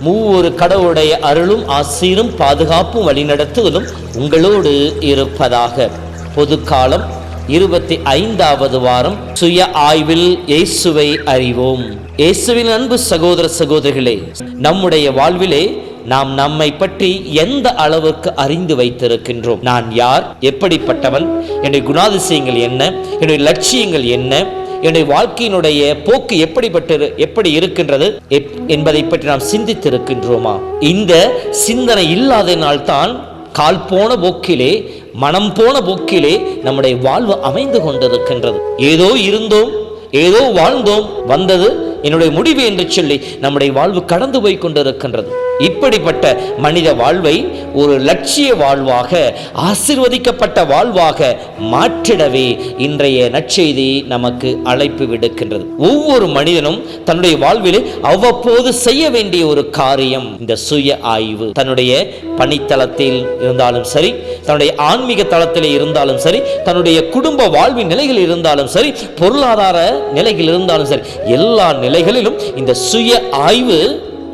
மூவொரு கடவுளுடைய அருளும் ஆசீரும் பாதுகாப்பும் வழிநடத்துவதும் உங்களோடு இருப்பதாக. பொதுக்காலம் இருபத்தி ஐந்தாவது வாரம் சுய ஆய்வில் இயேசுவை அறிவோம். இயேசுவின் அன்பு சகோதர சகோதரிகளே நம்முடைய வாழ்விலே நாம் நம்மை பற்றி எந்த அளவுக்கு அறிந்து வைத்திருக்கின்றோம்? நான் யார்? எப்படிப்பட்டவன்? என்னுடைய குணாதிசயங்கள் என்ன? என்னுடைய லட்சியங்கள் என்ன? என்னுடைய வாழ்க்கையினுடைய போக்கு எப்படிப்பட்டு எப்படி இருக்கின்றது எப்- என்பதை பற்றி நாம் சிந்தித்திருக்கின்றோமா? இந்த சிந்தனை இல்லாததினால்தான் கால் போன போக்கிலே மனம் போன போக்கிலே நம்முடைய வாழ்வு அமைந்து கொண்டிருக்கின்றது. ஏதோ இருந்தோம் ஏதோ வாழ்ந்தோம் வந்தது என்னுடைய முடிவு என்று சொல்லி நம்முடைய வாழ்வு கடந்து போய் கொண்டிருக்கின்றது. இப்படிப்பட்ட மனித வாழ்வை ஒரு லட்சிய வாழ்வாக ஆசிர்வதிக்கப்பட்ட வாழ்வாக மாற்றிடவே இன்றைய நற்செய்தி நமக்கு அழைப்பு விடுக்கின்றது. ஒவ்வொரு மனிதனும் தன்னுடைய வாழ்விலே அவ்வப்போது செய்ய வேண்டிய ஒரு காரியம் இந்த சுய ஆய்வு. தன்னுடைய பணித்தளத்தில் இருந்தாலும் சரி தன்னுடைய ஆன்மீக தளத்தில் இருந்தாலும் சரி தன்னுடைய குடும்ப வாழ்வின் நிலைகள் இருந்தாலும் சரி பொருளாதார நிலைகள் இருந்தாலும் சரி எல்லா நிலைகளிலும் இந்த சுய ஆய்வு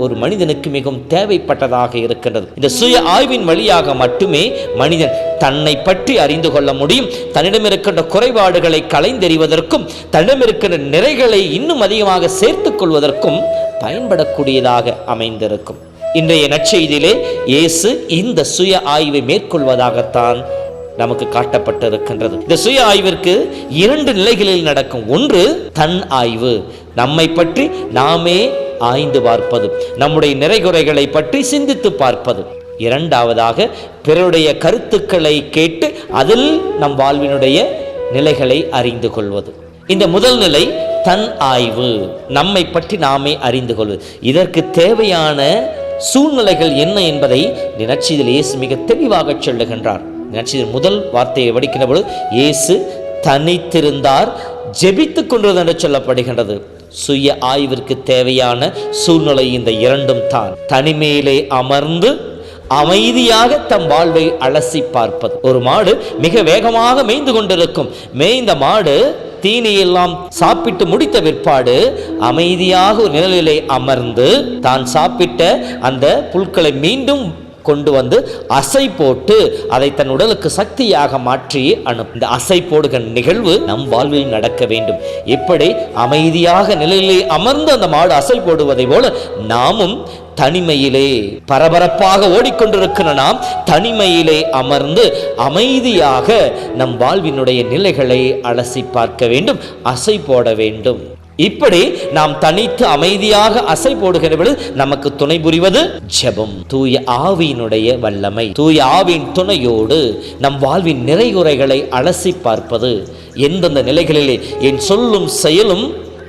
ஒரு மனிதனுக்கு மிகவும் தேவைப்பட்டதாக இருக்கின்றது. இந்த சுய ஆய்வின் வழியாக மட்டுமே மனிதன் தன்னை பற்றி அறிந்து கொள்ள முடியும். தன்னிடம் இருக்கின்ற குறைபாடுகளை களைந்தெறிவதற்கும் தன்னிடம் இருக்கின்ற நிறைகளை இன்னும் அதிகமாக சேர்த்துக் கொள்வதற்கும் பயன்படக்கூடியதாக அமைந்திருக்கும். இன்றைய நற்செய்தியிலே இயேசு இந்த சுய ஆய்வை மேற்கொள்வதாகத்தான் நமக்கு காட்டப்பட்டிருக்கின்றது. இந்த சுய ஆய்விற்கு இரண்டு நிலைகளில் நடக்கும். ஒன்று தன் ஆய்வு. நம்மை பற்றி நாமே ஆய்ந்து பார்ப்பது. நம்முடைய நிறைகுறைகளை பற்றி சிந்தித்து பார்ப்பது. இரண்டாவதாக பிறருடைய கருத்துக்களை கேட்டு அதில் நம் வாழ்வினுடைய நிலைகளை அறிந்து கொள்வது. இந்த முதல் நிலை தன் ஆய்வு. நம்மை பற்றி நாமே அறிந்து கொள்வது. இதற்கு தேவையான சூழ்நிலைகள் என்ன என்பதை நினச்சிதில் இயேசு மிக தெளிவாக சொல்லுகின்றார். நினச்சிதில் முதல் வார்த்தையை வடிக்கின்ற பொழுது இயேசு தனித்திருந்தார் ஜெபித்துக் கொண்டது என்று சொல்லப்படுகின்றது. சுய ஆய்விற்கு தேவையான சூழ்நிலை இந்த இரண்டும் தான். தனிமையிலே அமர்ந்து அமைதியாக தம் வாழ்வை அலசி பார்ப்பது. ஒரு மாடு மிக வேகமாக மேய்ந்து கொண்டிருக்கும். மேய்ந்த மாடு தீனியெல்லாம் சாப்பிட்டு முடித்த பிற்பாடு அமைதியாக ஒரு நிழலிலே அமர்ந்து தான் சாப்பிட்ட அந்த புல்களை மீண்டும் கொண்டு வந்து அசை போட்டு அதை தன் உடலுக்கு சக்தியாக மாற்றி அனுப்பும் இந்த அசை போடுகிற நிகழ்வு நம் வாழ்வில் நடக்க வேண்டும். எப்படி அமைதியாக நிலையிலே அமர்ந்து அந்த மாடு அசை போடுவதை போல நாமும் தனிமையிலே பரபரப்பாக ஓடிக்கொண்டிருக்கிற நாம் தனிமையிலே அமர்ந்து அமைதியாக நம் வாழ்வினுடைய நிலைகளை அலசி பார்க்க வேண்டும் அசை போட வேண்டும். இப்படி நாம் தனித்து அமைதியாக அசை போடுகிற பொழுது நமக்கு துணை புரிவது ஜெபம். தூய ஆவியினுடைய வல்லமை தூய ஆவியின் துணையோடு நம் வாழ்வின் நிறைகுறைகளை அலசி பார்ப்பது. எந்தெந்த நிலைகளிலே என் சொல்லும் செயலும்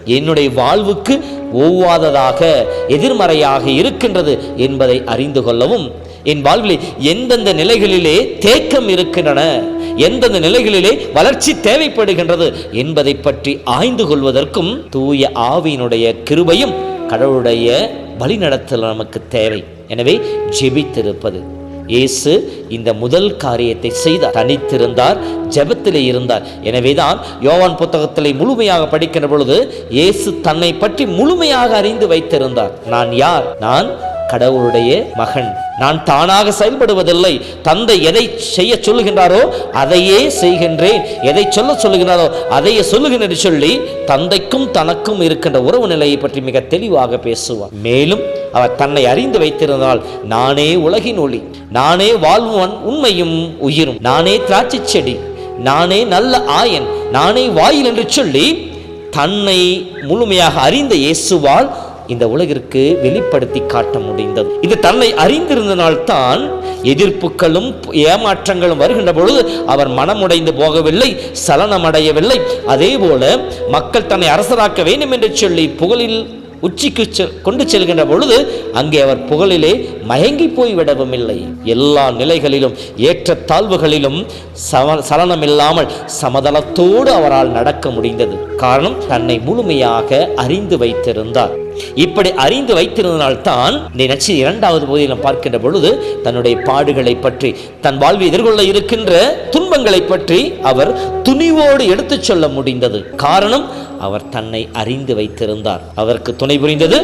என்னுடைய வாழ்வுக்கு ஒவ்வாததாக எதிர்மறையாக இருக்கின்றது என்பதை அறிந்து கொள்ளவும். என் வாழ்விலே எந்தெந்த நிலைகளிலே தேக்கம் இருக்கின்றன எந்தெந்த நிலைகளிலே வளர்ச்சி தேவைப்படுகின்றது என்பதை பற்றி ஆய்ந்து கொள்வதற்கும் தூய ஆவியினுடைய கிருபையும் கடவுளுடைய வழிநடத்தல் நமக்கு தேவை. எனவே ஜெபித்திருப்பது. இயேசு இந்த முதல் காரியத்தை செய்தார். தனித்திருந்தார் ஜபத்திலே இருந்தார். எனவேதான் யோவான் புத்தகத்திலே முழுமையாக படிக்கிற பொழுது இயேசு தன்னை பற்றி முழுமையாக அறிந்து வைத்திருந்தார். நான் யார்? நான் கடவுளுடைய மகன். நான் தானாக செயல்படுவதில்லை. தந்தை எதை செய்ய சொல்லுகின்றாரோ அதையே செய்கின்றேன். எதை சொல்ல சொல்லுகிறாரோ அதையே சொல்லுகிறேன் என்று சொல்லி தந்தைக்கும் தனக்கும் இருக்கின்ற உறவு நிலையை பற்றி மிக தெளிவாக பேசுவார். மேலும் அவர் தன்னை அறிந்து வைத்திருந்தால் நானே உலகின் ஒளி நானே வாழ்வன் உண்மையும் உயிரும் நானே திராட்சை செடி நானே நல்ல ஆயன் நானே வாயில் என்று சொல்லி தன்னை முழுமையாக அறிந்த இயேசுவால் இந்த உலகிற்கு வெளிப்படுத்தி காட்ட முடிந்தது. இது தன்னை அறிந்திருந்தனால்தான் எதிர்ப்புகளும் ஏமாற்றங்களும் வருகின்ற பொழுது அவர் மனமுடைந்து போகவில்லை சலனமடையவில்லை. அதே போல மக்கள் தன்னை அரசராக்க வேண்டும் என்று சொல்லி புகழில் உச்சிக்கு செ- கொண்டு செல்கின்ற பொழுது அங்கே அவர் புகழிலே மயங்கி போய் விடவும் இல்லை எல்லா நிலைகளிலும் ஏற்ற தாழ்வுகளிலும் சம சலனம் இல்லாமல் சமதளத்தோடு அவரால் நடக்க முடிந்தது. காரணம் தன்னை முழுமையாக அறிந்து வைத்திருந்தார். இப்படி அறிந்து வைத்திருந்தனால்தான் இந்த நச்சு இரண்டாவது பகுதியில் பார்க்கின்ற பொழுது தன்னுடைய பாடுகளை பற்றி தன் வாழ்வை எதிர்கொள்ள இருக்கின்ற துன்பங்களை பற்றி அவர் துணிவோடு எடுத்துச் சொல்ல முடிந்தது. காரணம் அவர் தன்னை அறிந்து வைத்திருந்தார். அவருக்கு துணை புரிந்தது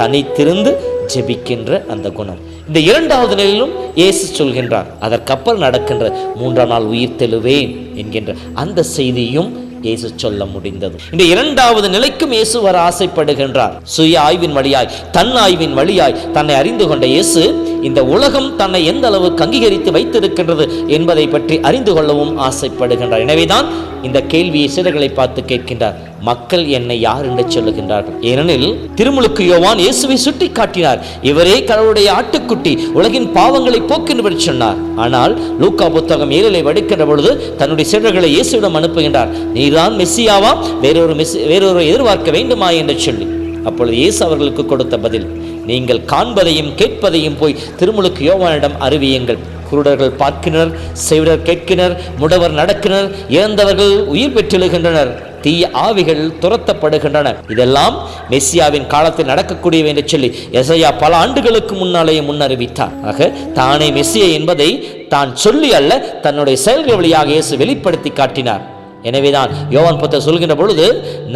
தனித்திருந்து ஜெபிக்கின்ற அந்த குணம். இந்த இரண்டாவது நிலையிலும் இயேசு சொல்கின்றார் அதற்கப்பல் நடக்கின்ற மூன்றாம் நாள் உயிர் தெழுவேன் என்கின்ற அந்த செய்தியும் இயேசு சொல்ல முடிந்தது. இந்த இரண்டாவது நிலைக்கும் இயேசு வர ஆசைப்படுகின்றார். சுய ஆய்வின் வழியாய் தன் ஆய்வின் வழியாய் தன்னை அறிந்து கொண்ட இயேசு இந்த உலகம் தன்னை எந்த அளவுக்கு அங்கீகரித்து வைத்திருக்கின்றது என்பதை பற்றி அறிந்து கொள்ளவும் ஆசைப்படுகின்றார். எனவேதான் இந்த கேள்வியை சிலர்களை பார்த்து கேட்கின்றார். மக்கள் என்னை யார் என்று சொல்லுகின்றார்கள். ஏனெனில் திருமுழுக்கு யோவான் இயேசுவை சுட்டி காட்டினார் இவரே கடவுளுடைய ஆட்டுக்குட்டி உலகின் பாவங்களை போக்கின்றவர் சொன்னார். ஆனால் லூக்கா புத்தகம் ஏழிலை வடிக்கின்ற பொழுது தன்னுடைய சீடர்களை இயேசுவிடம் அனுப்புகின்றார். நீதான் மெஸ்ஸியாவா? வேறொரு மெஸ் வேறொரு எதிர்பார்க்க வேண்டுமா? என்று சொல்லி அப்பொழுது இயேசு அவர்களுக்கு கொடுத்த பதில் நீங்கள் காண்பதையும் கேட்பதையும் போய் திருமுழுக்கு யோவானிடம் அறிவியுங்கள். குருடர்கள் பார்க்கினர் செவிடர் கேட்கினர் முடவர் நடக்கினர் இறந்தவர்கள் உயிர் பெற்றெழுகின்றனர் தீய ஆவிகள் துரத்தப்படுகின்றன. இதெல்லாம் மெஸ்ஸியாவின் காலத்தில் நடக்கக்கூடியவை என்று சொல்லி எசையா பல ஆண்டுகளுக்கு முன்னாலேயே முன்னறிவித்தார். ஆக தானே மெஸ்ஸியா என்பதை தான் சொல்லி அல்ல தன்னுடைய செயல்கள் வழியாக இயேசு வெளிப்படுத்தி காட்டினார். எனவேதான் யோவான் புத்தர் சொல்கின்ற பொழுது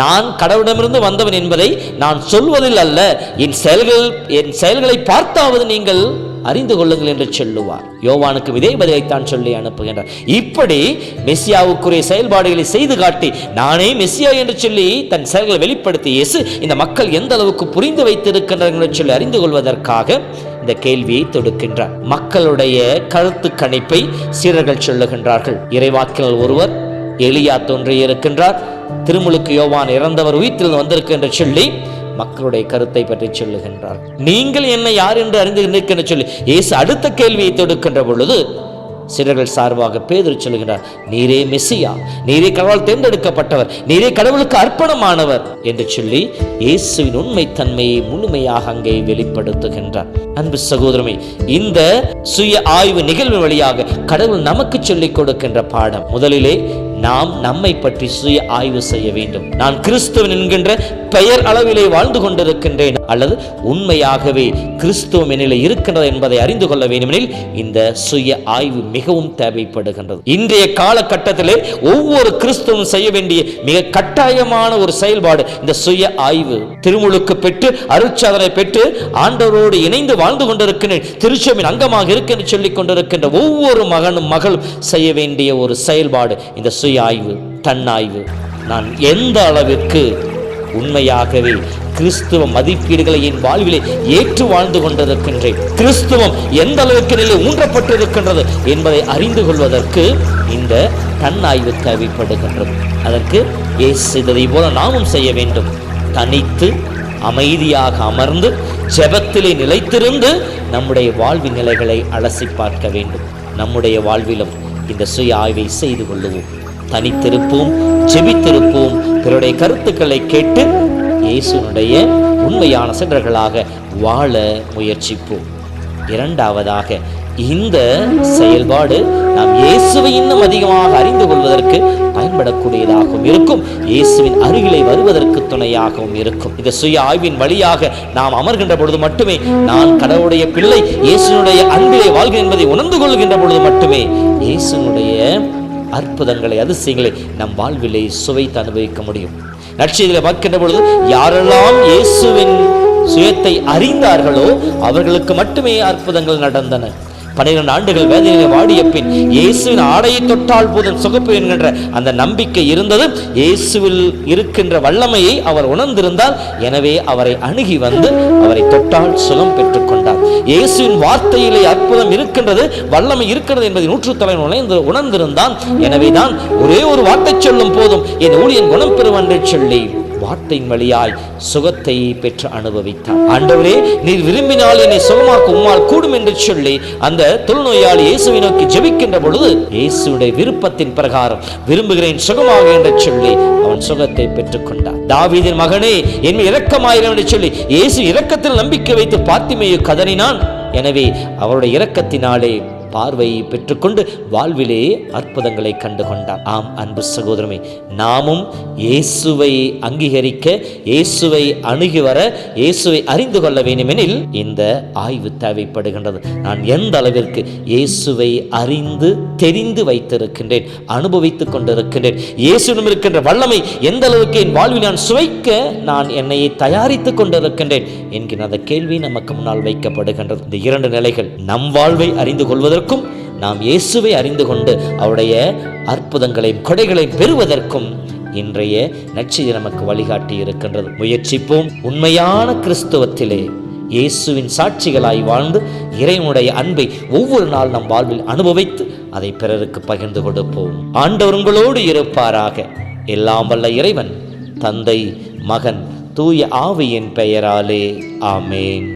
நான் கடவுளிடமிருந்து வந்தவன் என்பதை நான் சொல்வதில் அல்ல. என் செயல்கள் என் செயல்களை பார்த்தாவது நீங்கள் அறிந்து கொள்ளுங்கள் என்று சொல்லுவார். யோவானுக்கு இதே பதிலைத்தான் சொல்லி அனுப்புகின்றார். இப்படி மெஸ்ஸியாவுக்குரிய செயல்பாடுகளை செய்து காட்டி நானே மெஸ்ஸியா என்று சொல்லி தன் செயல்களை வெளிப்படுத்தி இயேசு இந்த மக்கள் எந்த அளவுக்கு புரிந்து வைத்திருக்கின்றனர் என்று சொல்லி அறிந்து கொள்வதற்காக இந்த கேள்வியை தொடுக்கின்றார். மக்களுடைய கருத்து கணிப்பை சீரர்கள் சொல்லுகின்றார்கள். இறைவாக்கினர் ஒருவர் எளியா தோன்றியிருக்கின்றார் திருமுழுக்கு யோவான் இறந்தவர் உயிர்த்திலிருந்து வந்திருக்கு என்று சொல்லி மக்களுடைய கருத்தை பற்றி சொல்லுகின்றார். நீங்கள் என்ன யார் என்று அறிந்து என்று சொல்லி இயேசு அடுத்த கேள்வியை தொடுக்கின்ற பொழுது சிலர்கள் சார்பாக பேதர் சொல்கிறார் நீரே மெஸ்ஸியா நீரே கடவுள் தேர்ந்தெடுக்கப்பட்டவர் நீரே கடவுளுக்கு அர்ப்பணமானவர் என்று சொல்லி இயேசுவின் உண்மை தன்மையை முழுமையாக அங்கே வெளிப்படுத்துகின்றார். அன்பு சகோதரமே இந்த சுய ஆய்வு நிகழ்வு வழியாக கடவுள் நமக்கு சொல்லிக் கொடுக்கின்ற பாடம் முதலிலே நாம் நம்மை பற்றி சுய ஆய்வு செய்ய வேண்டும். நான் கிறிஸ்துவன் என்கின்ற பெயர் அளவிலே வாழ்ந்து கொண்டிருக்கின்றேன் அல்லது உண்மையாகவே கிறிஸ்துவம் என்னிலே இருக்கின்றது என்பதை அறிந்து கொள்ள வேண்டுமெனில் இந்த சுய ஆய்வு மிகவும் தேவைப்படுகின்றது. இன்றைய காலகட்டத்திலே ஒவ்வொரு கிறிஸ்துவும் செய்ய வேண்டிய மிக கட்டாயமான ஒரு செயல்பாடு இந்த சுய ஆய்வு. திருமுழுக்கு பெற்று அருட்சாதனை பெற்று ஆண்டவரோடு இணைந்து வாழ்ந்து கொண்டிருக்கின்ற திருச்சபின் அங்கமாக இருக்கின்ற சொல்லிக் கொண்டிருக்கின்ற ஒவ்வொரு மகனும் மகளும் செய்ய வேண்டிய ஒரு செயல்பாடு இந்த சுய ஆய்வு தன்னாய்வு. நான் எந்த அளவிற்கு உண்மையாகவே கிறிஸ்துவ மதிப்பீடுகளை என் வாழ்விலே ஏற்று வாழ்ந்து கொண்டிருக்கின்றேன் கிறிஸ்துவம் எந்த அளவுக்கு நிலை ஊன்றப்பட்டிருக்கின்றது என்பதை அறிந்து கொள்வதற்கு இந்த தன்னாய்வு தேவைப்படுகின்றது. அதற்கு இயேசு செய்ததை போல நாமும் செய்ய வேண்டும். தனித்து அமைதியாக அமர்ந்து ஜெபத்திலே நிலைத்திருந்து நம்முடைய வாழ்வின் நிலைகளை அலசி பார்க்க வேண்டும். நம்முடைய வாழ்விலும் இந்த சுய ஆய்வை செய்து கொள்ளுவோம். தனித்திருப்போம் ஜெபித்திருப்போம் பிறருடைய கருத்துக்களை கேட்டு இயேசுனுடைய உண்மையான சென்றர்களாக வாழ முயற்சிப்போம். இரண்டாவதாக இந்த செயல்பாடு நாம் இயேசுவை இன்னும் அதிகமாக அறிந்து கொள்வதற்கு பயன்படக்கூடியதாகவும் இருக்கும். இயேசுவின் அருகிலே வருவதற்கு துணையாகவும் இருக்கும். இந்த சுய ஆய்வின் வழியாக நாம் அமர்கின்ற பொழுது மட்டுமே நான் கடவுளுடைய பிள்ளை இயேசுனுடைய அன்பிலே வாழ்கிறேன் என்பதை உணர்ந்து கொள்கின்ற பொழுது மட்டுமே இயேசுனுடைய அற்புதங்களை அதிசயங்களை நம் வாழ்விலே சுவைத்து அனுபவிக்க முடியும். நட்சத்திரத்தில் பார்க்கின்ற பொழுது யாரெல்லாம் இயேசுவின் சுயத்தை அறிந்தார்களோ அவர்களுக்கு மட்டுமே அற்புதங்கள் நடந்தன. பன்னிரண்டு ஆண்டுகள் வேதனையில வாடிய பின் இயேசுவின் ஆடையை தொட்டால் போதும் சுகப்பு என்கின்ற அந்த நம்பிக்கை இருந்தது. இயேசுவில் இருக்கின்ற வல்லமையை அவர் உணர்ந்திருந்தால் எனவே அவரை அணுகி வந்து அவரை தொட்டால் சுகம் பெற்றுக்கொண்டார். இயேசுவின் வார்த்தையிலே அற்புதம் இருக்கின்றது வல்லமை இருக்கிறது என்பதை நூற்று தலைவன் உணர்ந்து உணர்ந்திருந்தான். எனவேதான் ஒரே ஒரு வார்த்தை சொல்லும் போதும் என் ஊழியன் குணம் பெறுவன் என்று சொல்லி வார்த்தையின் வழியாய் சுகத்தை பெற்று அனுபவித்தார். ஆண்டவரே நீர் விரும்பினால் என்னை சுகமாக்க உம்மால் கூடும் என்று சொல்லி அந்த தொழுநோயாளி இயேசுவை நோக்கி ஜெபிக்கின்ற பொழுது இயேசுடைய விருப்பத்தின் பிரகாரம் விரும்புகிறேன் சுகமாக என்று சொல்லி அவன் சுகத்தை பெற்றுக்கொண்டான். தாவீதின் மகனே என் இரக்கமாயிரம் என்று சொல்லி இயேசு இரக்கத்தில் நம்பிக்கை வைத்து பாத்திமையை கதறினான். எனவே அவருடைய இரக்கத்தினாலே பார்வையை பெற்றுக்கொண்டு வாழ்விலே அற்புதங்களை கண்டு கொண்டார் ஆம் அன்பு சகோதரமே நாமும் இயேசுவை அங்கீகரிக்க இயேசுவை அணுகி வர இயேசுவை அறிந்து கொள்ள வேண்டுமெனில் இந்த ஆய்வு தேவைப்படுகின்றது. நான் எந்த அளவிற்கு இயேசுவை அறிந்து தெரிந்து வைத்திருக்கின்றேன் அனுபவித்துக் கொண்டிருக்கின்றேன் இயேசுவிடம் இருக்கின்ற வல்லமை எந்த அளவுக்கு என் வாழ்வில் நான் சுவைக்க நான் என்னை தயாரித்துக் கொண்டிருக்கின்றேன் என்கிற அந்த கேள்வி நமக்கு முன்னால் வைக்கப்படுகின்றது. இந்த இரண்டு நிலைகள் நம் வாழ்வை அறிந்து பெறுவதற்கும் நாம் இயேசுவை அறிந்து கொண்டு அவருடைய அற்புதங்களையும் கொடைகளையும் பெறுவதற்கும் இன்றைய நற்செய்தி நமக்கு வழிகாட்டி இருக்கின்றது. முயற்சிப்போம். உண்மையான கிறிஸ்துவத்திலே இயேசுவின் சாட்சிகளாய் வாழ்ந்து இறைவனுடைய அன்பை ஒவ்வொரு நாள் நம் வாழ்வில் அனுபவித்து அதை பிறருக்கு பகிர்ந்து கொடுப்போம். ஆண்டவர் உங்களோடு இருப்பாராக. எல்லாம் வல்ல இறைவன் தந்தை மகன் தூய ஆவியின் பெயராலே. ஆமேன்.